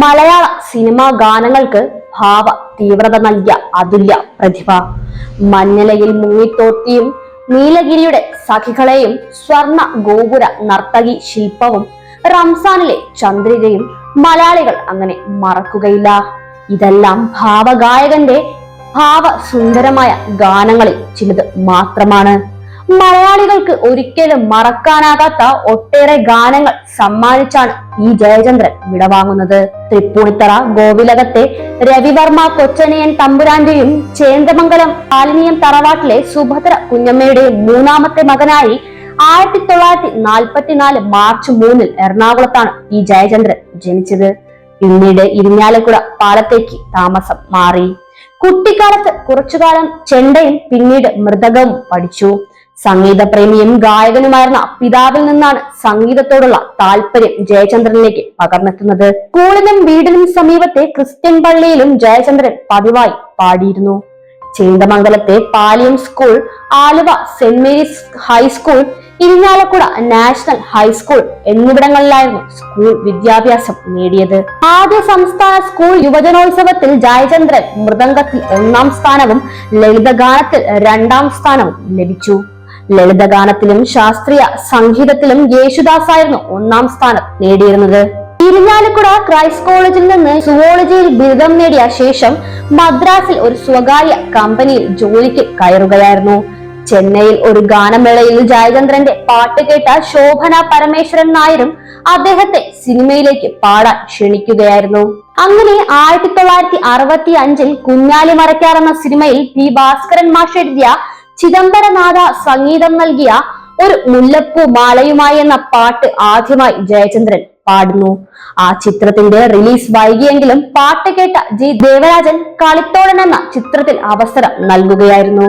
മലയാള cinema ഗാനങ്ങൾക്ക് ഭാവ തീവ്രത നൽകിയ അതുല്യ പ്രതിഭ. മഞ്ഞലയിൽ മുങ്ങിത്തോർത്തിയും നീലഗിരിയുടെ സഖികളെയും സ്വർണ ഗോപുര നർത്തകി ശില്പവും റംസാനിലെ ചന്ദ്രികയും മലയാളികൾ അങ്ങനെ മറക്കുകയില്ല. ഇതെല്ലാം ഭാവഗായകന്റെ ഭാവസുന്ദരമായ ഗാനങ്ങളിൽ ചിലത് മാത്രമാണ്. മലയാളികൾക്ക് ഒരിക്കലും മറക്കാനാകാത്ത ഒട്ടേറെ ഗാനങ്ങൾ സമ്മാനിച്ചാണ് ഈ ജയചന്ദ്രൻ വിടവാങ്ങുന്നത്. തൃപ്പൂണിത്തറ ഗോവിലകത്തെ രവിവർമ്മ കൊച്ചനിയൻ തമ്പുരാന്റെയും ചേന്ദമംഗലം പാലിനിയം തറവാട്ടിലെ സുഭദ്ര കുഞ്ഞമ്മയുടെയും മൂന്നാമത്തെ മകനായി ആയിരത്തി തൊള്ളായിരത്തി നാൽപ്പത്തിനാല് മാർച്ച് മൂന്നിൽ എറണാകുളത്താണ് ഈ ജയചന്ദ്രൻ ജനിച്ചത്. പിന്നീട് ഇരിഞ്ഞാലക്കുട പാലത്തേക്ക് താമസം മാറി. കുട്ടിക്കാലത്ത് കുറച്ചുകാലം ചെണ്ടയും പിന്നീട് മൃതകവും പഠിച്ചു. സംഗീതപ്രേമിയും ഗായകനുമായിരുന്ന പിതാവിൽ നിന്നാണ് സംഗീതത്തോടുള്ള താല്പര്യം ജയചന്ദ്രനിലേക്ക് പകർന്നെത്തുന്നത്. സ്കൂളിലും വീടിനും സമീപത്തെ ക്രിസ്ത്യൻ പള്ളിയിലും ജയചന്ദ്രൻ പതിവായി പാടിയിരുന്നു. ചേന്തമംഗലത്തെ Paliyam school Aluva saint Mary's high school Irinjalakuda national high school എന്നിവിടങ്ങളിലായിരുന്നു school വിദ്യാഭ്യാസം നേടിയത്. ആദ്യ സംസ്ഥാന സ്കൂൾ യുവജനോത്സവത്തിൽ ജയചന്ദ്രൻ മൃദംഗത്തിൽ ഒന്നാം സ്ഥാനവും ലളിതഗാനത്തിൽ രണ്ടാം സ്ഥാനവും ലഭിച്ചു. ലളിതഗാനത്തിലും ശാസ്ത്രീയ സംഗീതത്തിലും യേശുദാസായിരുന്നു ഒന്നാം സ്ഥാനം നേടിയിരുന്നത്. ഇരിഞ്ഞാലക്കുട ക്രൈസ്റ്റ് കോളേജിൽ നിന്ന് സുവോളജിയിൽ ബിരുദം നേടിയ ശേഷം മദ്രാസിൽ ഒരു സ്വകാര്യ കമ്പനിയിൽ ജോലിക്ക് കയറുകയായിരുന്നു. ചെന്നൈയിൽ ഒരു ഗാനമേളയിൽ ജയചന്ദ്രന്റെ പാട്ട് കേട്ട ശോഭന പരമേശ്വരൻ നായരും അദ്ദേഹത്തെ സിനിമയിലേക്ക് പാടാൻ ക്ഷണിക്കുകയായിരുന്നു. അങ്ങനെ ആയിരത്തി തൊള്ളായിരത്തി അറുപത്തി അഞ്ചിൽ കുഞ്ഞാലി മറയ്ക്കാർ എന്ന സിനിമയിൽ പി ഭാസ്കരൻ മാഷ് എഴുതിയ ചിദംബരനാഥ സംഗീതം നൽകിയ ഒരു മുല്ലപ്പൂ മാലയുമായി എന്ന പാട്ട് ആദ്യമായി ജയചന്ദ്രൻ പാടുന്നു. ആ ചിത്രത്തിന്റെ റിലീസ് വൈകിയെങ്കിലും പാട്ട് കേട്ട ജി ദേവരാജൻ കളിത്തോടൻ എന്ന ചിത്രത്തിൽ അവസരം നൽകുകയായിരുന്നു.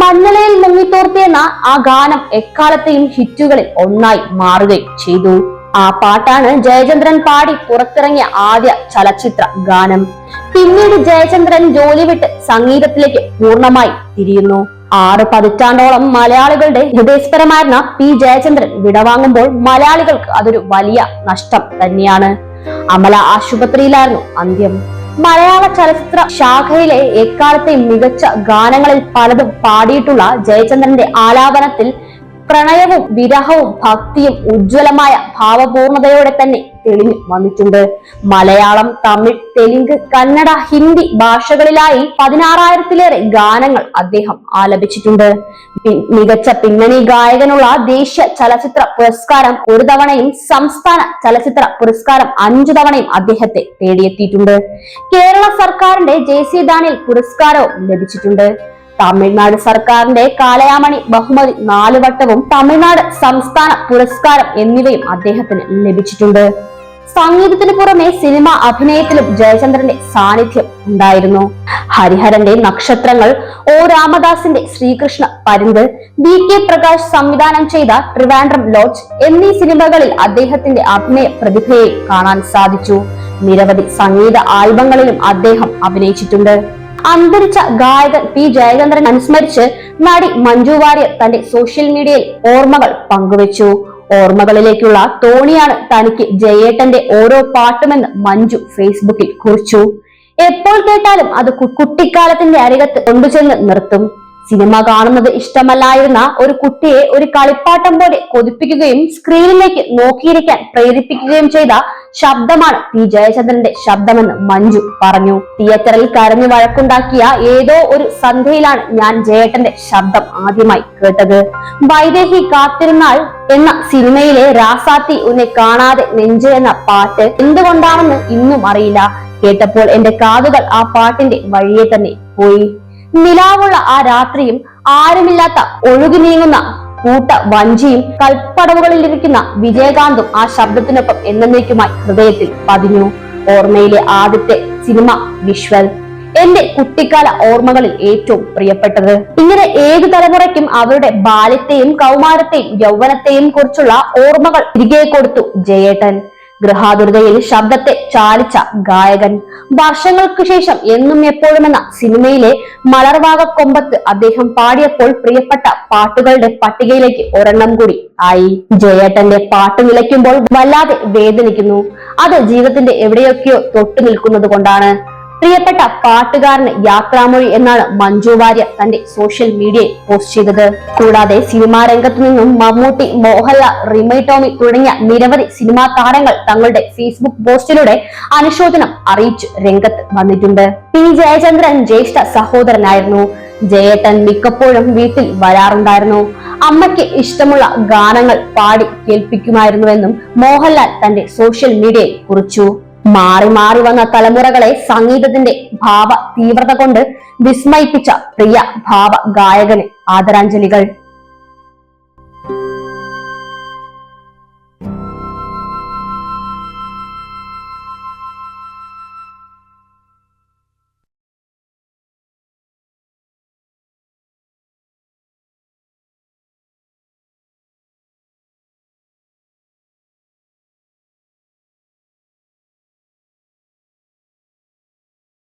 മഞ്ഞളയിൽ മുങ്ങിത്തോർത്തിയെന്ന ആ ഗാനം എക്കാലത്തെയും ഹിറ്റുകളിൽ ഒന്നായി മാറുകയും ചെയ്തു. ആ പാട്ടാണ് ജയചന്ദ്രൻ പാടി പുറത്തിറങ്ങിയ ആദ്യ ചലച്ചിത്ര ഗാനം. പിന്നീട് ജയചന്ദ്രൻ ജോലി വിട്ട് സംഗീതത്തിലേക്ക് പൂർണമായി തിരിയുന്നു. ആറ് പതിറ്റാണ്ടോളം മലയാളികളുടെ ഹൃദയസ്പരമായിരുന്ന പി ജയചന്ദ്രൻ വിടവാങ്ങുമ്പോൾ മലയാളികൾക്ക് അതൊരു വലിയ നഷ്ടം തന്നെയാണ്. അമല ആശുപത്രിയിലായിരുന്നു അന്ത്യം. മലയാള ചലച്ചിത്ര ശാഖയിലെ എക്കാലത്തെ മികച്ച ഗാനങ്ങളിൽ പലതും പാടിയിട്ടുള്ള ജയചന്ദ്രന്റെ ആലാപനത്തിൽ പ്രണയവും വിരഹവും ഭക്തിയും ഉജ്ജ്വലമായ ഭാവപൂർണതയോടെ തന്നെ തെളിഞ്ഞു വന്നിട്ടുണ്ട്. മലയാളം തമിഴ് തെലുങ്ക് കന്നഡ ഹിന്ദി ഭാഷകളിലായി പതിനാറായിരത്തിലേറെ ഗാനങ്ങൾ അദ്ദേഹം ആലപിച്ചിട്ടുണ്ട്. മികച്ച പിന്നണി ഗായകനുള്ള ദേശീയ ചലച്ചിത്ര പുരസ്കാരം ഒരു തവണയും സംസ്ഥാന ചലച്ചിത്ര പുരസ്കാരം അഞ്ചു തവണയും അദ്ദേഹത്തെ തേടിയെത്തിയിട്ടുണ്ട്. കേരള സർക്കാരിന്റെ ജെ സി ദാനിൽ പുരസ്കാരവും ലഭിച്ചിട്ടുണ്ട്. തമിഴ്നാട് സർക്കാരിന്റെ കാലയാമണി ബഹുമതി നാലുവട്ടവും തമിഴ്നാട് സംസ്ഥാന പുരസ്കാരം എന്നിവയും അദ്ദേഹത്തിന് ലഭിച്ചിട്ടുണ്ട്. സംഗീതത്തിന് പുറമെ സിനിമ അഭിനയത്തിലും ജയചന്ദ്രന്റെ സാന്നിധ്യം ഉണ്ടായിരുന്നു. ഹരിഹരന്റെ നക്ഷത്രങ്ങൾ ഒ രാമദാസിന്റെ ശ്രീകൃഷ്ണ പരിന്ത് ബി കെ പ്രകാശ് സംവിധാനം ചെയ്ത ട്രിവാൻഡ്രം ലോഡ്ജ് എന്നീ സിനിമകളിൽ അദ്ദേഹത്തിന്റെ അഭിനയ പ്രതിഭയെ കാണാൻ സാധിച്ചു. നിരവധി സംഗീത ആൽബങ്ങളിലും അദ്ദേഹം അഭിനയിച്ചിട്ടുണ്ട്. അന്തരിച്ച ഗായകൻ പി ജയചന്ദ്രൻ അനുസ്മരിച്ച് നടി മഞ്ജു വാര്യർ തന്റെ സോഷ്യൽ മീഡിയയിൽ ഓർമ്മകൾ പങ്കുവച്ചു. ഓർമ്മകളിലേക്കുള്ള തോണിയാണ് തനിക്ക് ജയേട്ടന്റെ ഓരോ പാട്ടുമെന്ന് മഞ്ജു ഫേസ്ബുക്കിൽ കുറിച്ചു. എപ്പോൾ കേട്ടാലും അത് കുട്ടിക്കാലത്തിന്റെ അരികത്ത് കൊണ്ടുചെന്ന് നിർത്തും. സിനിമ കാണുന്നത് ഇഷ്ടമല്ലായിരുന്ന ഒരു കുട്ടിയെ ഒരു കളിപ്പാട്ടം പോലെ കൊതിപ്പിക്കുകയും സ്ക്രീനിലേക്ക് നോക്കിയിരിക്കാൻ പ്രേരിപ്പിക്കുകയും ചെയ്ത ശബ്ദമാണ് പി ജയചന്ദ്രന്റെ ശബ്ദമെന്ന് മഞ്ജു പറഞ്ഞു. തിയേറ്ററിൽ കരഞ്ഞു വഴക്കുണ്ടാക്കിയ ഏതോ ഒരു സന്ധ്യയിലാണ് ഞാൻ ജയേട്ടന്റെ ശബ്ദം ആദ്യമായി കേട്ടത്. വൈദേഹി കാത്തിരുന്നാൾ എന്ന സിനിമയിലെ രാസാത്തി ഉന്നെ കാണാതെ നെഞ്ച് എന്ന പാട്ട് എന്തുകൊണ്ടാണെന്ന് ഇന്നും അറിയില്ല. കേട്ടപ്പോൾ എന്റെ കാതുകൾ ആ പാട്ടിന്റെ വഴിയെ തന്നെ പോയി. നിലാവുള്ള ആ രാത്രിയും ആരുമില്ലാത്ത ഒഴുകി നീങ്ങുന്ന കൂട്ട വഞ്ചിയും കൽപ്പടവുകളിലിരിക്കുന്ന വിജയകാന്തും ആ ശബ്ദത്തിനൊപ്പം എന്നേക്കുമായി ഹൃദയത്തിൽ പതിഞ്ഞു. ഓർമ്മയിലെ ആദ്യത്തെ സിനിമ വിശ്വൽ എന്റെ കുട്ടിക്കാല ഓർമ്മകളിൽ ഏറ്റവും പ്രിയപ്പെട്ടത്. ഇങ്ങനെ ഏതു തലമുറയ്ക്കും അവരുടെ ബാല്യത്തെയും കൗമാരത്തെയും യൗവനത്തെയും കുറിച്ചുള്ള ഓർമ്മകൾ തിരികെ കൊടുത്തു ജയേട്ടൻ. ഗൃഹാതുരതയിൽ ശബ്ദത്തെ ചാലിച്ച ഗായകൻ. വർഷങ്ങൾക്ക് ശേഷം എന്നും എപ്പോഴും എന്ന സിനിമയിലെ മലർവാക കൊമ്പത്ത് അദ്ദേഹം പാടിയപ്പോൾ പ്രിയപ്പെട്ട പാട്ടുകളുടെ പട്ടികയിലേക്ക് ഒരെണ്ണം കൂടി ആയി. ജയേട്ടന്റെ പാട്ട് നിലയ്ക്കുമ്പോൾ വല്ലാതെ വേദനിക്കുന്നു. അത് ജീവിതത്തിന്റെ എവിടെയൊക്കെയോ തൊട്ടു നിൽക്കുന്നത് കൊണ്ടാണ് പ്രിയപ്പെട്ട പാട്ടുകാരന് യാത്രാമൊഴി എന്നാണ് മഞ്ജു വാര്യർ തന്റെ സോഷ്യൽ മീഡിയയിൽ പോസ്റ്റ് ചെയ്തത്. കൂടാതെ സിനിമാ രംഗത്തു നിന്നും മമ്മൂട്ടി മോഹൻലാൽ റിമൈ ടോമി തുടങ്ങിയ നിരവധി സിനിമാ താരങ്ങൾ തങ്ങളുടെ ഫേസ്ബുക്ക് പോസ്റ്റിലൂടെ അനുശോചനം അറിയിച്ചു രംഗത്ത് വന്നിട്ടുണ്ട്. പി. ജയചന്ദ്രൻ ജ്യേഷ്ഠ സഹോദരനായിരുന്നു. ജയേട്ടൻ മിക്കപ്പോഴും വീട്ടിൽ വരാറുണ്ടായിരുന്നു. അമ്മയ്ക്ക് ഇഷ്ടമുള്ള ഗാനങ്ങൾ പാടി കേൾപ്പിക്കുമായിരുന്നുവെന്നും മോഹൻലാൽ തന്റെ സോഷ്യൽ മീഡിയയിൽ കുറിച്ചു. മാറി മാറി വന്ന തലമുറകളെ സംഗീതത്തിന്റെ ഭാവ തീവ്രത കൊണ്ട് വിസ്മയിപ്പിച്ച പ്രിയ ഭാവ ഗായകന് ആദരാഞ്ജലികൾ.